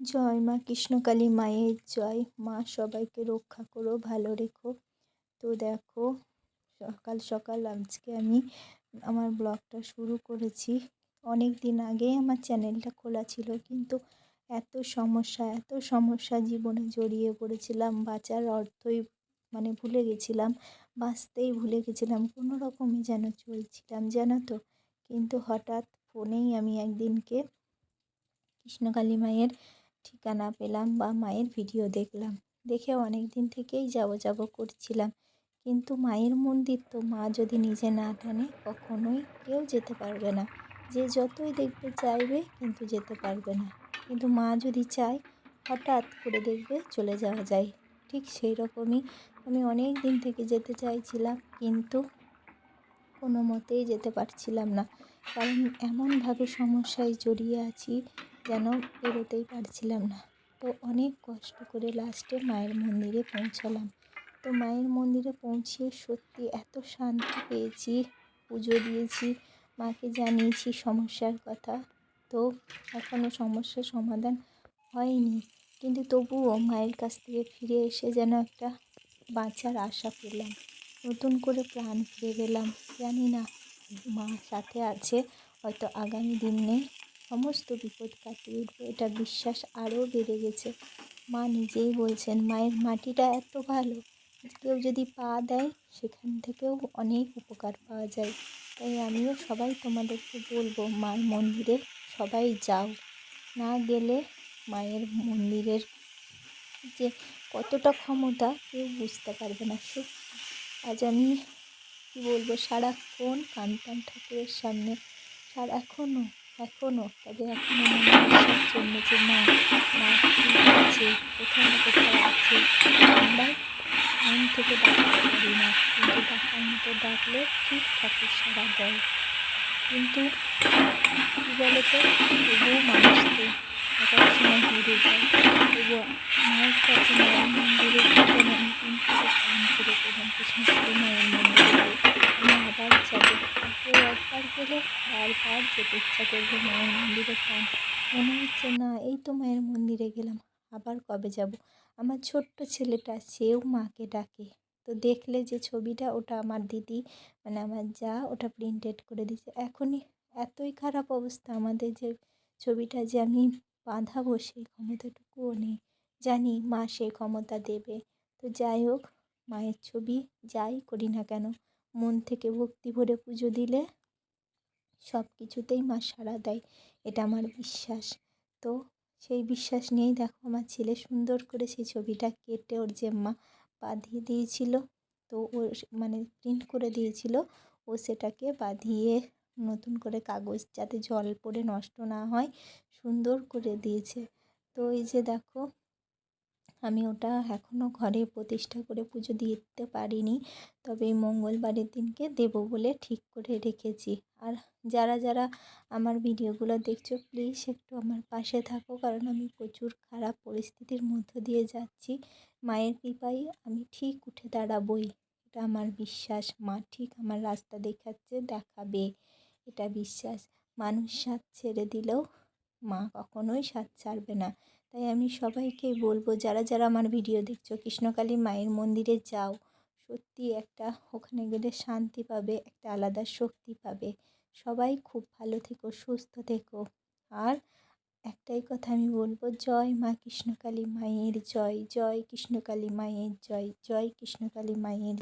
জয় মা কৃষ্ণকালী মায়ের জয়। মা সবাইকে রক্ষা করো, ভালো রেখো। তো দেখো, সকাল সকাল আজকে আমি আমার ব্লগটা শুরু করেছি। অনেক দিন আগেই আমার চ্যানেলটা খোলা ছিল, কিন্তু এত সমস্যা এত সমস্যা জীবনে জড়িয়ে পড়েছিলাম, বাঁচার অর্থই মানে ভুলে গেছিলাম, বাঁচতেই ভুলে গেছিলাম, কোনো রকমে যেন চলছিলাম, জানো তো? কিন্তু হঠাৎ ফোনেই আমি একদিনকে কৃষ্ণকালী মায়ের ঠিকানা পেলাম বা মায়ের ভিডিও দেখলাম। দেখে অনেক দিন থেকেই যাব যাব করছিলাম। কিন্তু মায়ের মন্দির তো মা যদি নিজে না টানে কখনোই কেউ যেতে পারবে না। যে যতই দেখবে চাইবে, কিন্তু যেতে পারবে না। কিন্তু মা যদি চায়, হঠাৎ করে দেখবে চলে যাওয়া যায়। ঠিক সেই রকমই আমি অনেক দিন থেকে যেতে চাইছিলাম, কিন্তু কোনো মতেই যেতে পারছিলাম না। কারণ এমনভাবে সমস্যায় জড়িয়ে আছি যেন বেরোতেই পারছিলাম না। তো অনেক কষ্ট করে লাস্টে মায়ের মন্দিরে পৌঁছালাম। তো মায়ের মন্দিরে পৌঁছে সত্যি এত শান্তি পেয়েছি, পুজো দিয়েছি, মাকে জানিয়েছি সমস্যার কথা। তো এখনও সমস্যার সমাধান হয়নি। কিন্তু তবুও মায়ের কাছ থেকে ফিরে এসে যেন একটা বাঁচার আশা পেলাম। নতুন করে প্রাণ ফিরে গেলাম জানি না মা সাথে আছে, হয়তো আগামী দিনে সমস্ত বিপদ কাটিয়ে উঠবে এটা বিশ্বাস আরও বেড়ে গেছে। মা নিজেই বলছেন, মায়ের মাটিটা এত ভালো কেউ যদি পা দেয়, সেখান থেকেও অনেক উপকার পাওয়া যায়। তাই আমিও সবাই তোমাদেরকে বলব মার মন্দিরে সবাই যাও। না গেলে মায়ের মন্দিরের যে কতটা ক্ষমতা, কেউ বুঝতে পারবে না। সত্যি, আজ আমি কী বলব, সারাক্ষণ কান্তান ঠাকুরের সামনে। সারাক্ষণও এখনও তবে এখনও মনে বিশ্বাস জন্মেছে মা মা ঠিক আছে কোথাও না কোথাও আছে, আমরা মন থেকে ডাকতে পারি না, কিন্তু ডাকার মতো ডাকলে ঠিক ঠাকুর সারা দেয় কিন্তু কী বলো তো তবুও মানুষ তো এক এক সময় হেরে যায়। তবুও মায়ের কাছে মায়ের মন্দিরে যখন আমি কিন্তু প্রাণ করে পেলাম কৃষ্ণকালী মায়ের মন্দিরে আমি আবার যাব তো একবার গেলে বারবার যেতে ইচ্ছা করবে মায়ের মন্দিরে প্রাণ মনে হচ্ছে না এই তো মায়ের মন্দিরে গেলাম, আবার কবে যাব? আমার ছোট্ট ছেলেটা, সেও মাকে ডাকে। তো দেখলে যে ছবিটা, ওটা আমার দিদি মানে আমার যা, ওটা প্রিন্টেড করে দিয়েছে। এখনই এতই খারাপ অবস্থা আমাদের যে ছবিটা যে আমি বাঁধাবো সেই ক্ষমতাটুকুও নেই। জানি মা সেই ক্ষমতা দেবে। তো যাই হোক, মায়ের ছবি যাই করি না কেন, মন থেকে ভক্তি ভরে পুজো দিলে সব কিছুতেই মা সাড়া দেয়, এটা আমার বিশ্বাস। তো সেই বিশ্বাস নিয়েই দেখো আমার ছেলে সুন্দর করে সেই ছবিটা কেটে ওর যে মা বাঁধিয়ে দিয়েছিল। তো ও মানে প্রিন্ট করে দিয়েছিল। ও সেটাকে বাঁধিয়ে নতুন করে কাগজ যাতে জল পড়ে নষ্ট না হয় সুন্দর করে দিয়েছে। তো এই যে দেখো আমি ওটা এখনও ঘরে প্রতিষ্ঠা করে পুজো দিতে পারিনি। তবে মঙ্গলবারের দিনকে দেবো বলে ঠিক করে রেখেছি। আর যারা যারা আমার ভিডিওগুলো দেখছ প্লিজ একটু আমার পাশে থাকো, কারণ আমি প্রচুর খারাপ পরিস্থিতির মধ্য দিয়ে যাচ্ছি। মায়ের কৃপায় আমি ঠিক উঠে দাঁড়াবই। এটা আমার বিশ্বাস। মা ঠিক আমার রাস্তা দেখাচ্ছে, দেখাবে। এটা বিশ্বাস। মানুষ সাথ ছেড়ে দিলেও মা কখনোই সাথ ছাড়বে না। তাই আমি সবাইকেই বলব, যারা যারা আমার ভিডিও দেখছ, কৃষ্ণকালী মায়ের মন্দিরে যাও। সত্যি একটা ওখানে গেলে শান্তি পাবে, একটা আলাদা শক্তি পাবে। সবাই খুব ভালো থেকো, সুস্থ থেকো। আর একটাই কথা আমি বলব, জয় মা কৃষ্ণকালী মায়ের জয় জয় কৃষ্ণকালী মায়ের জয় জয় কৃষ্ণকালী মায়ের